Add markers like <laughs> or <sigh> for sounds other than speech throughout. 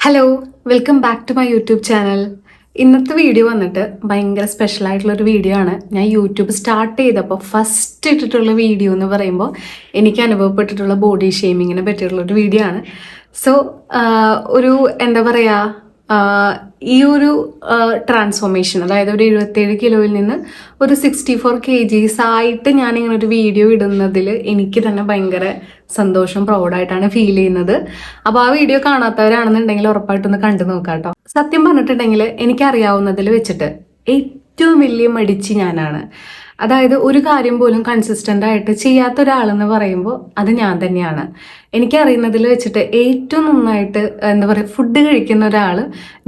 Hello welcome back to my YouTube channel ഇന്നത്തെ video വന്നിട്ട് ഭയങ്കര സ്പെഷ്യൽ ആയിട്ടുള്ളൊരു വീഡിയോ ആണ്. ഞാൻ യൂട്യൂബ് സ്റ്റാർട്ട് ചെയ്തപ്പോൾ ഫസ്റ്റ് ഇട്ടിട്ടുള്ള വീഡിയോ എന്ന് പറയുമ്പോൾ എനിക്ക് അനുഭവപ്പെട്ടിട്ടുള്ള ബോഡി ഷേമിങ്ങിനെ പറ്റിയിട്ടുള്ളൊരു വീഡിയോ ആണ്. സോ ഒരു എന്താ പറയുക ഈ ഒരു ട്രാൻസ്ഫോർമേഷൻ അതായത് ഒരു എഴുപത്തേഴ് കിലോയിൽ നിന്ന് ഒരു സിക്സ്റ്റി ഫോർ കെ ജീസ് ആയിട്ട് ഞാൻ ഇങ്ങനെ ഒരു വീഡിയോ ഇടുന്നതിൽ എനിക്ക് തന്നെ ഭയങ്കര സന്തോഷം പ്രൗഡായിട്ടാണ് ഫീൽ ചെയ്യുന്നത്. അപ്പോൾ ആ വീഡിയോ കാണാത്തവരാണെന്നുണ്ടെങ്കിൽ ഉറപ്പായിട്ടൊന്ന് കണ്ടു നോക്കാം കേട്ടോ സത്യം പറഞ്ഞിട്ടുണ്ടെങ്കിൽ എനിക്കറിയാവുന്നതിൽ വെച്ചിട്ട് ഏറ്റവും വലിയ മടിച്ച് ഞാനാണ്. അതായത് ഒരു കാര്യം പോലും കൺസിസ്റ്റന്റ് ആയിട്ട് ചെയ്യാത്ത ഒരാളെന്ന് പറയുമ്പോൾ അത് ഞാൻ തന്നെയാണ്. എനിക്കറിയുന്നതിൽ വെച്ചിട്ട് ഏറ്റവും നന്നായിട്ട് എന്താ പറയുക ഫുഡ് കഴിക്കുന്ന ഒരാൾ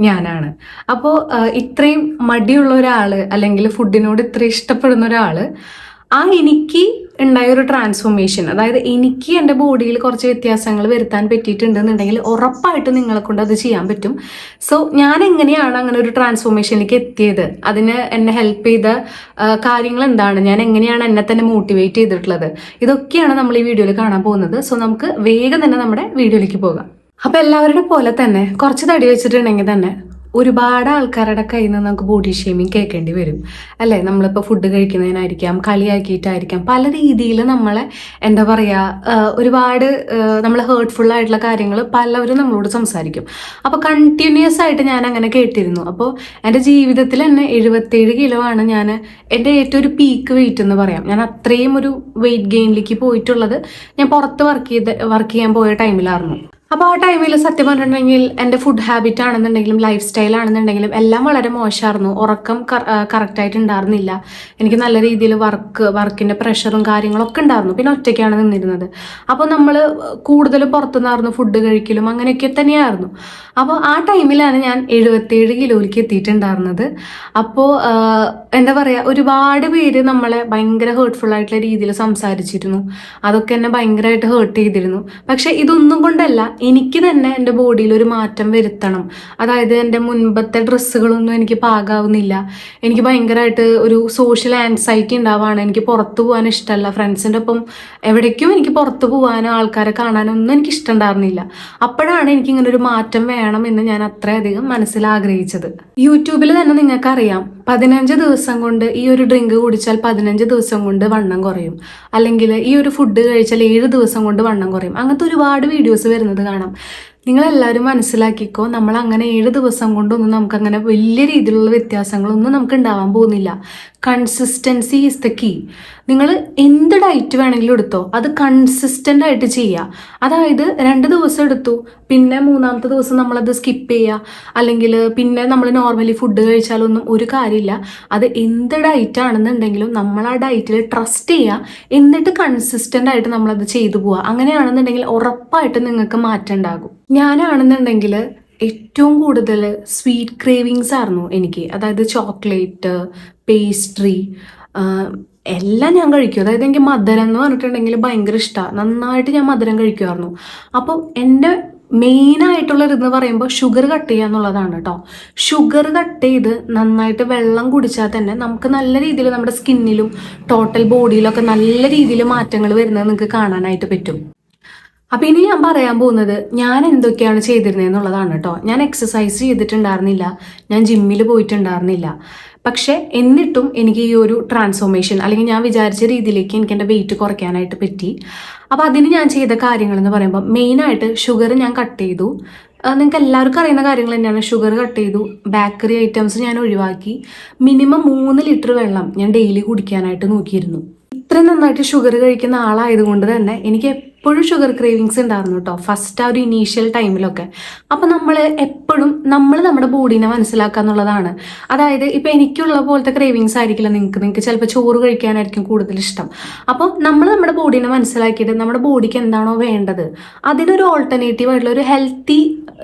ഞാനാണ്. അപ്പോൾ ഇത്രയും മടിയുള്ള ഒരാൾ അല്ലെങ്കിൽ ഫുഡിനോട് ഇത്ര ഇഷ്ടപ്പെടുന്ന ഒരാൾ ആ എനിക്ക് ഉണ്ടായ ഒരു ട്രാൻസ്ഫോർമേഷൻ അതായത് എനിക്ക് എന്റെ ബോഡിയിൽ കുറച്ച് വ്യത്യാസങ്ങൾ വരുത്താൻ പറ്റിയിട്ടുണ്ടെന്നുണ്ടെങ്കിൽ ഉറപ്പായിട്ട് നിങ്ങളെ കൊണ്ട് അത് ചെയ്യാൻ പറ്റും. സോ ഞാൻ എങ്ങനെയാണ് അങ്ങനെ ഒരു ട്രാൻസ്ഫോർമേഷനിലേക്ക് എത്തിയത്? അതിന് എന്നെ ഹെൽപ്പ് ചെയ്ത കാര്യങ്ങൾ എന്താണ്? ഞാൻ എങ്ങനെയാണ് എന്നെ തന്നെ മോട്ടിവേറ്റ് ചെയ്തിട്ടുള്ളത്? ഇതൊക്കെയാണ് നമ്മൾ ഈ വീഡിയോയിൽ കാണാൻ പോകുന്നത്. സോ നമുക്ക് വേഗം തന്നെ നമ്മുടെ വീഡിയോയിലേക്ക് പോകാം. അപ്പോൾ എല്ലാവരുടെ പോലെ തന്നെ കുറച്ച് തടി വെച്ചിട്ടുണ്ടെങ്കിൽ തന്നെ ഒരുപാട് ആൾക്കാരുടെ കയ്യിൽ നിന്ന് നമുക്ക് ബോഡി ഷേമിങ് കേൾക്കേണ്ടി വരും. അല്ലേ? നമ്മളിപ്പോൾ ഫുഡ് കഴിക്കുന്നതിനായിരിക്കാം കളിയാക്കിയിട്ടായിരിക്കാം. പല രീതിയിൽ നമ്മളെ എന്താ പറയുക ഒരുപാട് നമ്മൾ ഹേർട്ട്ഫുൾ ആയിട്ടുള്ള കാര്യങ്ങൾ പലവരും നമ്മളോട് സംസാരിക്കും. അപ്പോൾ കണ്ടിന്യൂസ് ആയിട്ട് ഞാൻ അങ്ങനെ കേട്ടിരുന്നു. അപ്പോൾ എന്റെ ജീവിതത്തിൽ തന്നെ എഴുപത്തേഴ് കിലോ ആണ് ഞാൻ എന്റെ ഏറ്റവും ഒരു പീക്ക് വെയിറ്റ് എന്ന് പറയാം. ഞാൻ അത്രയും ഒരു വെയിറ്റ് ഗെയിനിലേക്ക് പോയിട്ടുള്ളത് ഞാൻ പുറത്ത് വർക്ക് ചെയ്ത് വർക്ക് ചെയ്യാൻ പോയ ടൈമിലായിരുന്നു അപ്പോൾ ആ ടൈമിൽ സത്യം പറഞ്ഞിട്ടുണ്ടെങ്കിൽ എന്റെ ഫുഡ് ഹാബിറ്റ് ആണെന്നുണ്ടെങ്കിലും ലൈഫ് സ്റ്റൈൽ ആണെന്നുണ്ടെങ്കിലും എല്ലാം വളരെ മോശമായിരുന്നു. ഉറക്കം കറക്റ്റായിട്ട് ഉണ്ടായിരുന്നില്ല. എനിക്ക് നല്ല രീതിയിൽ വർക്ക് വർക്കിന്റെ പ്രഷറും കാര്യങ്ങളൊക്കെ ഉണ്ടായിരുന്നു. പിന്നെ ഒറ്റയ്ക്കാണ് നിന്നിരുന്നത്. അപ്പോൾ നമ്മൾ കൂടുതൽ പുറത്തുനിന്നായിരുന്നു ഫുഡ് കഴിക്കലും അങ്ങനെയൊക്കെ തന്നെയായിരുന്നു. അപ്പോൾ ആ ടൈമിലാണ് ഞാൻ എഴുപത്തേഴ് കിലോയിലേക്ക് എത്തിയിട്ടുണ്ടായിരുന്നത്. അപ്പോൾ എന്താ പറയുക ഒരുപാട് പേര് നമ്മളെ ഭയങ്കര ഹേർട്ട്ഫുൾ ആയിട്ടുള്ള രീതിയിൽ സംസാരിച്ചിരുന്നു. അതൊക്കെ എന്നെ ഭയങ്കരമായിട്ട് ഹേർട്ട് ചെയ്തിരുന്നു. പക്ഷേ ഇതൊന്നും കൊണ്ടല്ല എനിക്ക് തന്നെ എന്റെ ബോഡിയിൽ ഒരു മാറ്റം വരുത്തണം. അതായത് എന്റെ മുൻപത്തെ ഡ്രസ്സുകളൊന്നും എനിക്ക് പാകാവുന്നില്ല. എനിക്ക് ഭയങ്കരമായിട്ട് ഒരു സോഷ്യൽ ആൻസൈറ്റി ഉണ്ടാവുകയാണ് എനിക്ക് പുറത്തു പോകാൻ ഇഷ്ടമല്ല. ഫ്രണ്ട്സിന്റെ ഒപ്പം എവിടേക്കും എനിക്ക് പുറത്തു പോകാനോ ആൾക്കാരെ കാണാനോ ഒന്നും എനിക്ക് ഇഷ്ടമുണ്ടായിരുന്നില്ല. അപ്പോഴാണ് എനിക്ക് ഇങ്ങനെ ഒരു മാറ്റം വേണം എന്ന് ഞാൻ അത്രയധികം മനസ്സിൽ ആഗ്രഹിച്ചത്. യൂട്യൂബിൽ തന്നെ നിങ്ങൾക്കറിയാം പതിനഞ്ച് ദിവസം കൊണ്ട് ഈ ഒരു ഡ്രിങ്ക് കുടിച്ചാൽ പതിനഞ്ച് ദിവസം കൊണ്ട് വണ്ണം കുറയും. അല്ലെങ്കിൽ ഈ ഒരു ഫുഡ് കഴിച്ചാൽ ഏഴ് ദിവസം കൊണ്ട് വണ്ണം കുറയും. അങ്ങനത്തെ ഒരുപാട് വീഡിയോസ് വരുന്നത് കാണാം നിങ്ങളെല്ലാവരും മനസ്സിലാക്കിക്കോ നമ്മൾ അങ്ങനെ ഏഴ് ദിവസം കൊണ്ടൊന്നും നമുക്കങ്ങനെ വലിയ രീതിയിലുള്ള വ്യത്യാസങ്ങളൊന്നും നമുക്ക് ഉണ്ടാവാൻ പോകുന്നില്ല. കൺസിസ്റ്റൻസി ഈസ് ദ കീ നിങ്ങൾ എന്ത് ഡയറ്റ് വേണമെങ്കിലും എടുത്തോ അത് കൺസിസ്റ്റന്റ് ആയിട്ട് ചെയ്യുക. അതായത് രണ്ട് ദിവസം എടുത്തു പിന്നെ മൂന്നാമത്തെ ദിവസം നമ്മളത് സ്കിപ്പ് ചെയ്യുക അല്ലെങ്കിൽ പിന്നെ നമ്മൾ നോർമലി ഫുഡ് കഴിച്ചാലൊന്നും ഒരു കാര്യമില്ല. അത് എന്ത് ഡയറ്റ് ആണെന്നുണ്ടെങ്കിലും നമ്മൾ ആ ഡയറ്റിൽ ട്രസ്റ്റ് ചെയ്യുക എന്നിട്ട് കൺസിസ്റ്റന്റ് ആയിട്ട് നമ്മളത് ചെയ്തു പോവുക. അങ്ങനെയാണെന്നുണ്ടെങ്കിൽ ഉറപ്പായിട്ട് നിങ്ങൾക്ക് മാറ്റം ഉണ്ടാകും. ഞാനാണെന്നുണ്ടെങ്കിൽ ഏറ്റവും കൂടുതൽ സ്വീറ്റ് ക്രേവിങ്സ് ആയിരുന്നു എനിക്ക്. അതായത് ചോക്ലേറ്റ് പേസ്ട്രി എല്ലാം ഞാൻ കഴിക്കും. അതായത് എനിക്ക് മധുരം എന്ന് പറഞ്ഞിട്ടുണ്ടെങ്കിൽ ഭയങ്കര ഇഷ്ടമാണ് നന്നായിട്ട് ഞാൻ മധുരം കഴിക്കുമായിരുന്നു. അപ്പോൾ എന്റെ മെയിൻ ആയിട്ടുള്ള ഇതെന്ന് പറയുമ്പോൾ ഷുഗർ കട്ട് ചെയ്യുക എന്നുള്ളതാണ് കേട്ടോ ഷുഗർ കട്ട് ചെയ്ത് നന്നായിട്ട് വെള്ളം കുടിച്ചാൽ തന്നെ നമുക്ക് നല്ല രീതിയിൽ നമ്മുടെ സ്കിന്നിലും ടോട്ടൽ ബോഡിയിലൊക്കെ നല്ല രീതിയിൽ മാറ്റങ്ങൾ വരുന്നത് നിങ്ങൾക്ക് കാണാനായിട്ട് പറ്റും. അപ്പൊ ഇനി ഞാൻ പറയാൻ പോകുന്നത് ഞാൻ എന്തൊക്കെയാണ് ചെയ്തിരുന്നത് എന്നുള്ളതാണ് കേട്ടോ ഞാൻ എക്സസൈസ് ചെയ്തിട്ടുണ്ടായിരുന്നില്ല. ഞാൻ ജിമ്മിൽ പോയിട്ടുണ്ടായിരുന്നില്ല. പക്ഷെ എന്നിട്ടും എനിക്ക് ഈ ഒരു ട്രാൻസ്ഫോർമേഷൻ അല്ലെങ്കിൽ ഞാൻ വിചാരിച്ച രീതിയിലേക്ക് എനിക്ക് എന്റെ വെയിറ്റ് കുറയ്ക്കാനായിട്ട് പറ്റി. അപ്പോൾ അതിന് ഞാൻ ചെയ്ത കാര്യങ്ങൾ എന്ന് പറയുമ്പോൾ മെയിനായിട്ട് ഷുഗർ ഞാൻ കട്ട് ചെയ്തു. നിങ്ങൾക്ക് എല്ലാവർക്കും അറിയുന്ന കാര്യങ്ങൾ തന്നെയാണ്. ഷുഗർ കട്ട് ചെയ്തു. ബേക്കറി ഐറ്റംസ് ഞാൻ ഒഴിവാക്കി. മിനിമം മൂന്ന് ലിറ്റർ വെള്ളം ഞാൻ ഡെയിലി കുടിക്കാനായിട്ട് നോക്കിയിരുന്നു. ഇത്രയും നന്നായിട്ട് ഷുഗർ കഴിക്കുന്ന ആളായതുകൊണ്ട് തന്നെ എനിക്ക് എപ്പോഴും ഷുഗർ ക്രേവിങ്സ് ഉണ്ടായിരുന്നു കേട്ടോ ഫസ്റ്റ് ആ ഒരു ഇനീഷ്യൽ ടൈമിലൊക്കെ അപ്പം നമ്മൾ എപ്പോഴും നമ്മൾ നമ്മുടെ ബോഡീനെ മനസ്സിലാക്കുക എന്നുള്ളതാണ്. അതായത് ഇപ്പം എനിക്കുള്ള പോലത്തെ ക്രേവിങ്സ് ആയിരിക്കില്ല നിങ്ങൾക്ക് നിങ്ങൾക്ക് ചിലപ്പോൾ ചോറ് കഴിക്കാനായിരിക്കും കൂടുതൽ ഇഷ്ടം. അപ്പോൾ നമ്മൾ നമ്മുടെ ബോഡീനെ മനസ്സിലാക്കിയിട്ട് നമ്മുടെ ബോഡിക്ക് എന്താണോ വേണ്ടത് അതിനൊരു ഓൾട്ടർനേറ്റീവ് ആയിട്ടുള്ള ഒരു ഹെൽത്തി